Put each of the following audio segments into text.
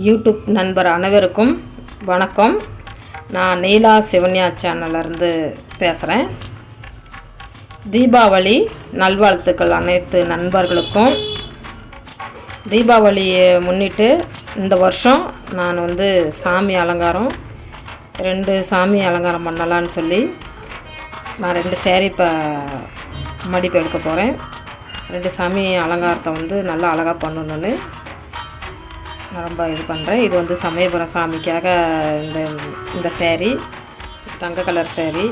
YouTube நண்பர் அனைவருக்கும் வணக்கம். நான் நீலா சிவன்யா சேனல்லேருந்து பேசுகிறேன் தீபாவளி நல்வாழ்த்துக்கள் அனைத்து நண்பர்களுக்கும். தீபாவளியை முன்னிட்டு இந்த வருஷம் நான் வந்து சாமி அலங்காரம் ரெண்டு சாமி அலங்காரம் பண்ணலான்னு சொல்லி நான் ரெண்டு சேரீ இப்போ மடிப்பு எடுக்க போகிறேன் ரெண்டு சாமி அலங்காரத்தை வந்து நல்லா அழகாக பண்ணணுன்னு ரொம்ப இது பண்ணுறேன் இது வந்து சமயபுரம் சாமிக்காக இந்த இந்த சேரீ தங்க கலர் சேரீ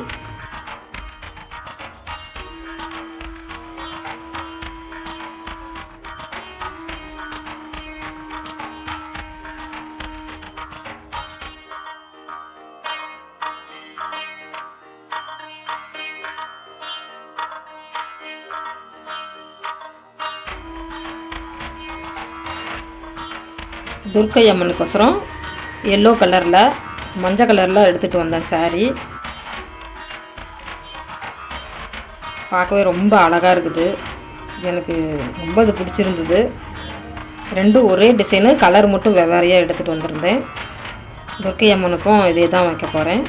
துர்க்கை அம்மனுக்கோசரம் எல்லோ கலரில் மஞ்சள் கலரில் எடுத்துகிட்டு வந்தேன் saree. பார்க்கவே ரொம்ப அழகாக இருக்குது. எனக்கு ரொம்ப இது பிடிச்சிருந்தது. ரெண்டும் ஒரே டிசைனு கலர் மட்டும் வெவ்வேறையாக எடுத்துகிட்டு வந்திருந்தேன். துர்க்கை அம்மனுக்கும் இதே தான் வைக்க போகிறேன்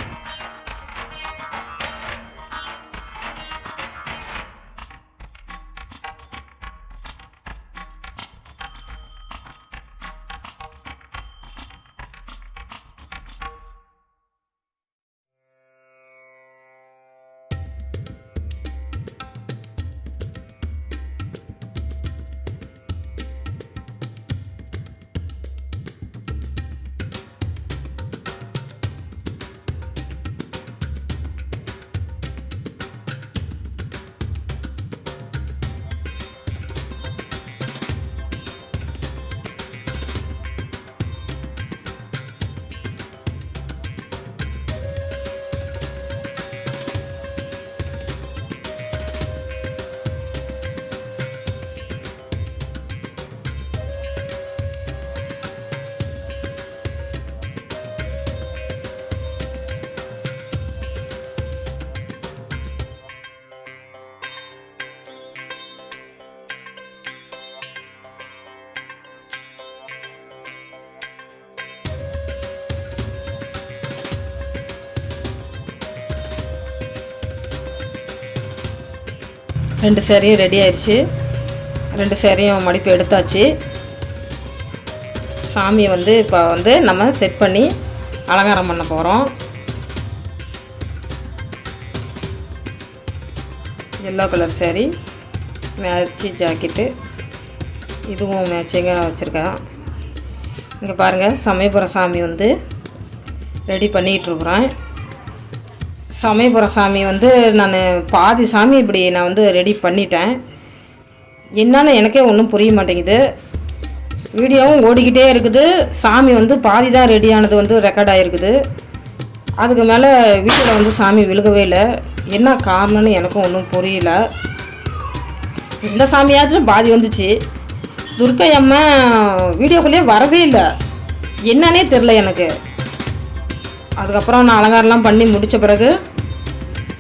ரெண்டு சேரீயும் ரெடி ஆயிடுச்சு. ரெண்டு சேரீயும் மடிப்பு எடுத்தாச்சு. சாமியை வந்து இப்போ வந்து நம்ம செட் பண்ணி அலங்காரம் பண்ண போகிறோம் எல்லோ கலர் சேரீ மேட்சி ஜாக்கெட்டு இதுவும் மேட்சிங்காக வச்சுருக்கேன். இங்கே பாருங்கள் சமயபுரம் சாமி வந்து ரெடி பண்ணிகிட்ருக்குறேன் சமயபுர சாமி வந்து நான் பாதி சாமி இப்படி நான் வந்து ரெடி பண்ணிட்டேன். என்னன்னு எனக்கே ஒன்றும் புரிய மாட்டேங்குது. வீடியோவும் ஓடிக்கிட்டே இருக்குது. சாமி வந்து பாதி தான் ரெடியானது வந்து ரெக்கார்ட் ஆகிருக்குது அதுக்கு மேலே வீட்டில் வந்து சாமி விழுகவே இல்லை. என்ன காரணம்னு எனக்கும் ஒன்றும் புரியல. இந்த சாமியாச்சும் பாதி வந்துச்சு. துர்க்கை அம்மா வீடியோக்குள்ளேயே வரவே இல்லை. என்னன்னே தெரில எனக்கு. அதுக்கப்புறம் நான் அலங்காரம்லாம் பண்ணி முடித்த பிறகு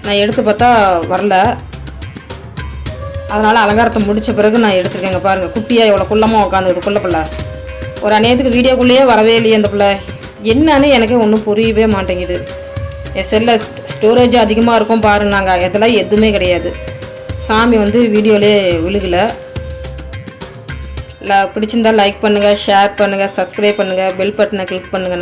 நான் எடுத்து பார்த்தா வரல. அதனால் அலங்காரத்தை முடித்த பிறகு நான் எடுத்துருக்கேங்க பாருங்கள் குட்டியாக எவ்வளோ குள்ளமாக உட்காந்துக்கிட்டு குள்ள பிள்ளை ஒரு அநேகத்துக்கு வீடியோக்குள்ளேயே வரவே இல்லையே அந்த பிள்ளை. என்னன்னு எனக்கே ஒன்றும் புரியவே மாட்டேங்குது. என் செல்லில் ஸ்டோரேஜ் அதிகமாக இருக்கும் பாருனாங்க இதெல்லாம் எதுவுமே கிடையாது. சாமி வந்து வீடியோலே விழுகலை. ல பிடிச்சிருந்தா லைக் பண்ணுங்கள் ஷேர் பண்ணுங்கள் சப்ஸ்கிரைப் பண்ணுங்கள் பெல் பட்டனை கிளிக் பண்ணுங்கள்